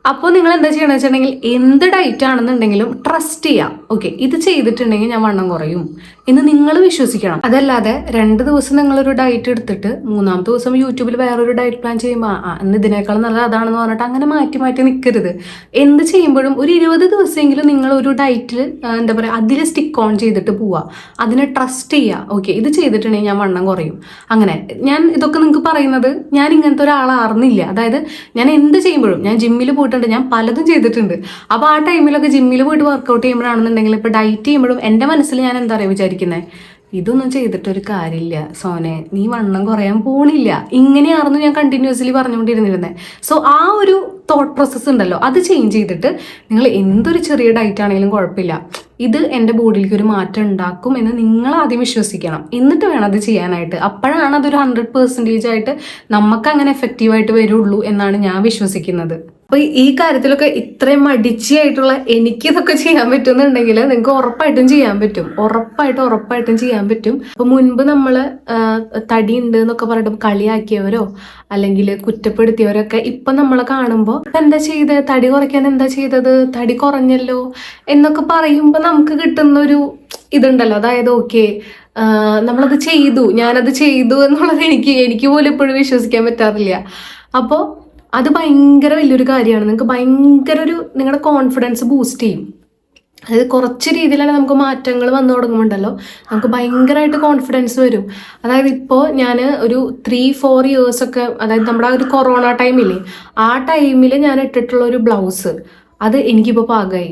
അപ്പോൾ നിങ്ങൾ എന്താ ചെയ്യണമെന്ന് വെച്ചിട്ടുണ്ടെങ്കിൽ എന്ത് ഡയറ്റ് ആണെന്നുണ്ടെങ്കിലും ട്രസ്റ്റ് ചെയ്യാം. ഓക്കെ ഇത് ചെയ്തിട്ടുണ്ടെങ്കിൽ ഞാൻ വണ്ണം കുറയും. എന്ന് നിങ്ങൾ വിശ്വസിക്കണം. അതല്ലാതെ രണ്ട് ദിവസം നിങ്ങളൊരു ഡയറ്റ് എടുത്തിട്ട് മൂന്നാമത്തെ ദിവസം യൂട്യൂബിൽ വേറൊരു ഡയറ്റ് പ്ലാൻ ചെയ്യുമ്പോൾ അന്ന് ഇതിനേക്കാൾ നല്ല അതാണെന്ന് പറഞ്ഞിട്ട് അങ്ങനെ മാറ്റി മാറ്റി നിൽക്കരുത് എന്ത് ചെയ്യുമ്പോഴും ഒരു ഇരുപത് ദിവസമെങ്കിലും നിങ്ങൾ ഒരു ഡയറ്റിൽ എന്താ പറയുക അതിൽ സ്റ്റിക്ക് ഓൺ ചെയ്തിട്ട് പോവുക അതിനെ ട്രസ്റ്റ് ചെയ്യുക ഓക്കെ ഇത് ചെയ്തിട്ടുണ്ടെങ്കിൽ ഞാൻ വണ്ണം കുറയും. അങ്ങനെ ഞാൻ ഇതൊക്കെ നിങ്ങൾക്ക് പറയുന്നത് ഞാൻ ഇങ്ങനത്തെ ഒരാളാർന്നില്ല. അതായത് ഞാൻ എന്ത് ചെയ്യുമ്പോഴും ഞാൻ ജിമ്മിൽ പോയിട്ടുണ്ട് ഞാൻ പലതും ചെയ്തിട്ടുണ്ട്. അപ്പോൾ ആ ടൈമിലൊക്കെ ജിമ്മിൽ പോയിട്ട് വർക്കൗട്ട് ചെയ്യുമ്പോഴാണെന്നുണ്ടെങ്കിൽ ഇപ്പോൾ ഡയറ്റ് ചെയ്യുമ്പോഴും എന്റെ മനസ്സിൽ ഞാൻ എന്താ പറയുക വിചാരിക്കുന്നത് ഇതൊന്നും ചെയ്തിട്ടൊരു കാര്യമില്ല. സോനെ നീ വണ്ണം കുറയാൻ പോണില്ല. ഇങ്ങനെയായിരുന്നു ഞാൻ കണ്ടിന്യൂസ്ലി പറഞ്ഞുകൊണ്ടിരുന്നിരുന്നത് സോ ആ ഒരു തോട്ട് പ്രോസസ്സ് ഉണ്ടല്ലോ. അത് ചേഞ്ച് ചെയ്തിട്ട് നിങ്ങൾ എന്തൊരു ചെറിയ ഡയറ്റ് ആണെങ്കിലും കുഴപ്പമില്ല. ഇത് എന്റെ ബോഡിയിലേക്ക് ഒരു മാറ്റം ഉണ്ടാക്കും എന്ന് നിങ്ങൾ ആദ്യം വിശ്വസിക്കണം. എന്നിട്ട് വേണം അത് ചെയ്യാനായിട്ട്. അപ്പോഴാണ് അതൊരു ഹൺഡ്രഡ് പെർസെന്റേജ് ആയിട്ട് നമുക്ക് അങ്ങനെ എഫക്റ്റീവായിട്ട് വരുള്ളൂ എന്നാണ് ഞാൻ വിശ്വസിക്കുന്നത്. അപ്പൊ ഈ കാര്യത്തിലൊക്കെ ഇത്രയും മടിച്ചിയായിട്ടുള്ള എനിക്ക് ഇതൊക്കെ ചെയ്യാൻ പറ്റുന്നുണ്ടെങ്കിൽ നിങ്ങൾക്ക് ഉറപ്പായിട്ടും ചെയ്യാൻ പറ്റും. ഉറപ്പായിട്ടും ഉറപ്പായിട്ടും ചെയ്യാൻ പറ്റും. അപ്പൊ മുൻപ് നമ്മൾ തടി ഉണ്ട് എന്നൊക്കെ പറഞ്ഞിട്ട് കളിയാക്കിയവരോ അല്ലെങ്കിൽ കുറ്റപ്പെടുത്തിയവരൊക്കെ ഇപ്പൊ നമ്മളെ കാണുമ്പോൾ എന്താ ചെയ്തത് തടി കുറയ്ക്കാൻ എന്താ ചെയ്തത്? തടി കുറഞ്ഞല്ലോ എന്നൊക്കെ പറയുമ്പോൾ നമുക്ക് കിട്ടുന്ന ഒരു ഇതുണ്ടല്ലോ. അതായത് ഓക്കെ നമ്മളത് ചെയ്തു ഞാനത് ചെയ്തു എന്നുള്ളത് എനിക്ക് എനിക്ക് പോലും എപ്പോഴും വിശ്വസിക്കാൻ പറ്റാറില്ല. അപ്പോൾ അത് ഭയങ്കര വലിയൊരു കാര്യമാണ്. നിങ്ങൾക്ക് ഭയങ്കര ഒരു നിങ്ങളുടെ കോൺഫിഡൻസ് ബൂസ്റ്റ് ചെയ്യും. അതായത് കുറച്ച് രീതിയിലാണ് നമുക്ക് മാറ്റങ്ങൾ വന്നു തുടങ്ങുമ്പോണ്ടല്ലോ നമുക്ക് ഭയങ്കരമായിട്ട് കോൺഫിഡൻസ് വരും. അതായത് ഇപ്പോൾ ഞാൻ ഒരു ത്രീ ഫോർ ഇയേഴ്സ് ഒക്കെ അതായത് നമ്മുടെ ആ ഒരു കൊറോണ ടൈമില്ലേ ആ ടൈമിൽ ഞാൻ ഇട്ടിട്ടുള്ള ഒരു ബ്ലൗസ് അത് എനിക്കിപ്പോൾ പാകമായി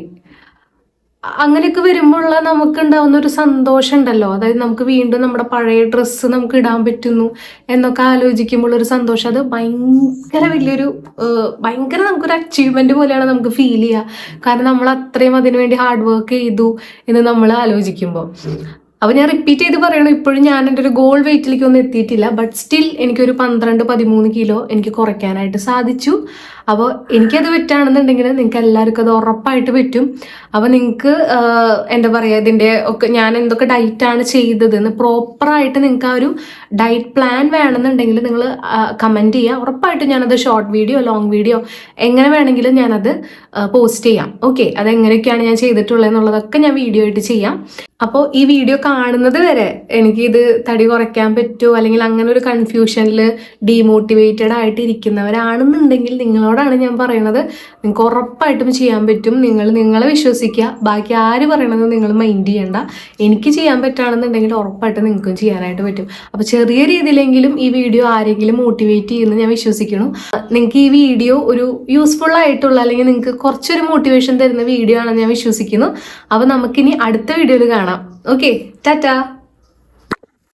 അങ്ങനെയൊക്കെ വരുമ്പോഴുള്ള നമുക്ക് ഉണ്ടാവുന്ന ഒരു സന്തോഷം ഉണ്ടല്ലോ അതായത് നമുക്ക് വീണ്ടും നമ്മുടെ പഴയ ഡ്രസ്സ് നമുക്ക് ഇടാൻ പറ്റുന്നു എന്നൊക്കെ ആലോചിക്കുമ്പോൾ ഒരു സന്തോഷം. അത് ഭയങ്കര വലിയൊരു ഭയങ്കര നമുക്കൊരു അച്ചീവ്മെന്റ് പോലെയാണ് നമുക്ക് ഫീൽ ചെയ്യുക കാരണം നമ്മൾ അത്രയും അതിനുവേണ്ടി ഹാർഡ് വർക്ക് ചെയ്തു എന്ന് നമ്മൾ ആലോചിക്കുമ്പോൾ അപ്പോൾ ഞാൻ റിപ്പീറ്റ് ചെയ്ത് പറയണം ഇപ്പോഴും ഞാൻ എന്റെ ഒരു ഗോൾ വെയിറ്റിലേക്ക് ഒന്നും എത്തിയിട്ടില്ല. ബട്ട് സ്റ്റിൽ എനിക്കൊരു പന്ത്രണ്ട് പതിമൂന്ന് കിലോ എനിക്ക് കുറയ്ക്കാനായിട്ട് സാധിച്ചു. അപ്പോൾ എനിക്കത് പറ്റുകയാണെന്നുണ്ടെങ്കിൽ നിങ്ങൾക്ക് എല്ലാവർക്കും അത് ഉറപ്പായിട്ട് പറ്റും. അപ്പോൾ നിങ്ങൾക്ക് എന്താ പറയുക ഇതിന്റെ ഒക്കെ ഞാൻ എന്തൊക്കെ ഡയറ്റാണ് ചെയ്തത് എന്ന് പ്രോപ്പറായിട്ട് നിങ്ങൾക്ക് ആ ഒരു ഡയറ്റ് പ്ലാൻ വേണമെന്നുണ്ടെങ്കിൽ നിങ്ങൾ കമന്റ് ചെയ്യുക ഉറപ്പായിട്ടും ഞാനത് ഷോർട്ട് വീഡിയോ ലോങ് വീഡിയോ എങ്ങനെ വേണമെങ്കിലും ഞാനത് പോസ്റ്റ് ചെയ്യാം. ഓക്കെ അതെങ്ങനെയൊക്കെയാണ് ഞാൻ ചെയ്തിട്ടുള്ളത് എന്നുള്ളതൊക്കെ ഞാൻ വീഡിയോ ആയിട്ട് ചെയ്യാം. അപ്പോൾ ഈ വീഡിയോ കാണുന്നത് വരെ എനിക്കിത് തടി കുറയ്ക്കാൻ പറ്റുമോ അല്ലെങ്കിൽ അങ്ങനെ ഒരു കൺഫ്യൂഷനിൽ ഡീമോട്ടിവേറ്റഡ് ആയിട്ട് ഇരിക്കുന്നവരാണെന്നുണ്ടെങ്കിൽ നിങ്ങളോട് നിങ്ങളോടാണ് ഞാൻ പറയണത്. നിങ്ങൾക്ക് ഉറപ്പായിട്ടും ചെയ്യാൻ പറ്റും. നിങ്ങൾ നിങ്ങളെ വിശ്വസിക്കുക. ബാക്കി ആര് പറയണത് നിങ്ങൾ മൈൻഡ് ചെയ്യണ്ട. എനിക്ക് ചെയ്യാൻ പറ്റുകയാണെന്നുണ്ടെങ്കിൽ ഉറപ്പായിട്ടും നിങ്ങൾക്കും ചെയ്യാനായിട്ട് പറ്റും. അപ്പോൾ ചെറിയ രീതിയിലെങ്കിലും ഈ വീഡിയോ ആരെങ്കിലും മോട്ടിവേറ്റ് ചെയ്യുമെന്ന് ഞാൻ വിശ്വസിക്കുന്നു. നിങ്ങൾക്ക് ഈ വീഡിയോ ഒരു യൂസ്ഫുൾ ആയിട്ടുള്ള അല്ലെങ്കിൽ നിങ്ങൾക്ക് കുറച്ചൊരു മോട്ടിവേഷൻ തരുന്ന വീഡിയോ ആണെന്ന് ഞാൻ വിശ്വസിക്കുന്നു. അപ്പോൾ നമുക്കിനി അടുത്ത വീഡിയോയിൽ കാണാം. ഓക്കെ ടാറ്റാ